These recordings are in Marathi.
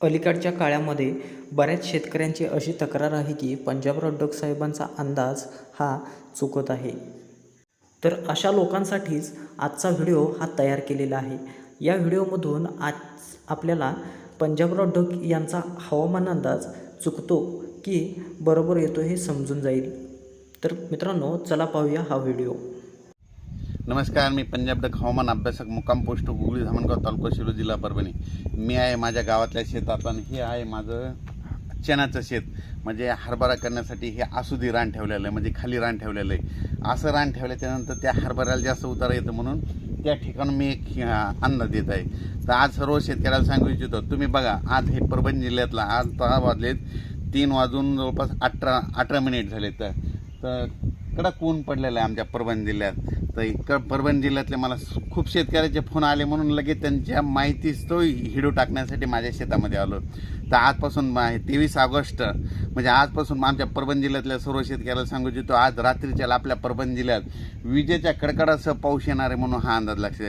अलीकडच्या काळामध्ये बऱ्याच शेतकऱ्यांची अशी तक्रार आहे की पंजाबराव डग साहेबांचा अंदाज हा चुकत आहे. तर अशा लोकांसाठीच आजचा व्हिडिओ हा तयार केलेला आहे. या व्हिडिओमधून आज आपल्याला पंजाबराव डग यांचा हवामान अंदाज चुकतो की बरोबर येतो हे समजून जाईल. तर मित्रांनो चला पाहूया हा व्हिडिओ. नमस्कार मी पंजाब डक हवामान अभ्यासक मुक्काम पोस्ट गुगळी धामणगाव तालुका शिरो जिल्हा परभणी. मी आहे माझ्या गावातल्या शेतात आणि हे आहे माझं चण्याचं शेत. म्हणजे हरभरा करण्यासाठी हे आसुदी रान ठेवलेलं आहे म्हणजे खाली रान ठेवलेलं आहे. असं रान ठेवल्याच्यानंतर त्या हरभऱ्याला जास्त उतारा येतं म्हणून त्या ठिकाणी मी एक अन्न देत आहे. तर आज सर्व शेतकऱ्याला सांगू इच्छितो तुम्ही बघा आज हे परभणी जिल्ह्यातला आज दहा वाजलेत तीन वाजून जवळपास अठरा अठरा मिनिट झाले तर तर कडक ऊन पडलेलं आहे आमच्या परभणी जिल्ह्यात. तर इकडं परभणी जिल्ह्यातले मला खूप शेतकऱ्याचे फोन आले म्हणून लगेच त्यांच्या माहितीच तो हिडू टाकण्यासाठी माझ्या शेतामध्ये आलो. तर आजपासून तेवीस ऑगस्ट म्हणजे आजपासून आमच्या परभणी जिल्ह्यातल्या सर्व शेतकऱ्याला सांगू इच्छितो आज रात्रीच्या आपल्या परभणी जिल्ह्यात विजेच्या कडकडासह पाऊस येणार आहे म्हणून हा अंदाज लक्ष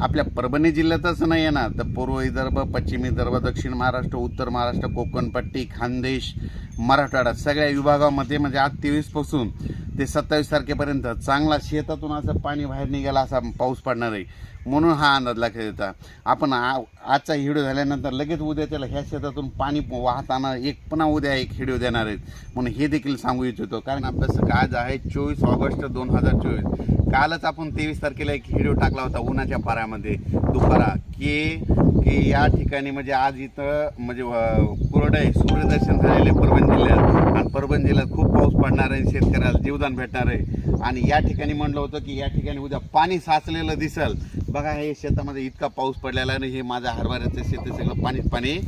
आपल्या परभणी जिल्ह्यातच नाही येणार. तर पूर्व विदर्भ पश्चिम विदर्भ दक्षिण महाराष्ट्र उत्तर महाराष्ट्र कोकणपट्टी खानदेश मराठवाडा सगळ्या विभागामध्ये म्हणजे आज तेवीसपासून ते सत्तावीस तारखेपर्यंत चांगला शेतातून असं पाणी बाहेर निघाला असा पाऊस पडणार आहे. म्हणून हा अंदाज लक्षात येतात आपण आ आजचा हिडिओ झाल्यानंतर लगेच उद्या त्याला ह्या शेतातून पाणी वाहताना एक पुन्हा उद्या एक हिडिओ देणार आहेत. म्हणून हे देखील सांगू इच्छितो. कारण अभ्यासक आज आहे चोवीस ऑगस्ट दोन हजार चोवीस. कालच आपण तेवीस तारखेला एक व्हिडिओ टाकला होता उन्हाच्या पाऱ्यामध्ये दुपारा. की की या ठिकाणी म्हणजे आज इथं म्हणजे कुरडे सूर्यदर्शन झालेले परभणी जिल्ह्यात. परभणी जिल्ह्यात खूप पाऊस पडणार आहे शेतकऱ्याला जीवदान भेटणार आहे. आणि या ठिकाणी म्हणलं होतं की या ठिकाणी उद्या पाणी साचलेलं दिसल. बघा हे शेतामध्ये इतका पाऊस पडलेला आहे आणि हे माझ्या हरभऱ्याचं शेत सगळं पाणीच पाणी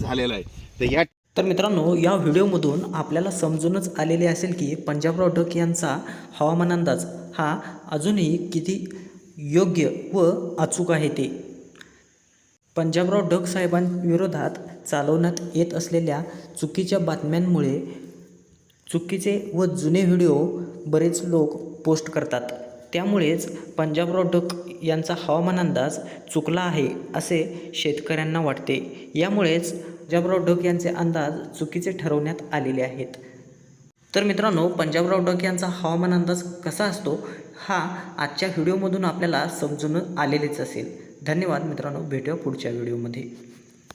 झालेलं आहे. तर या तर मित्रांनो या व्हिडिओमधून आपल्याला समजूनच आलेले असेल की पंजाबराव डक यांचा हवामान अंदाज हा अजूनही किती योग्य व अचूक आहे ते. पंजाबराव डग साहेबांविरोधात चालवण्यात येत असलेल्या चुकीच्या बातम्यांमुळे चुकीचे व जुने व्हिडिओ बरेच लोक पोस्ट करतात. त्यामुळेच पंजाब डक यांचा हवामान अंदाज चुकला आहे असे शेतकऱ्यांना वाटते. यामुळेच पंजाबराव डक यांचे अंदाज चुकीचे ठरवण्यात आलेले आहेत. तर मित्रांनो पंजाबराव डक यांचा हवामान अंदाज कसा असतो हा आजच्या व्हिडिओमधून आपल्याला समजून आलेलेच असेल. धन्यवाद मित्रांनो भेटूया पुढच्या व्हिडिओमध्ये.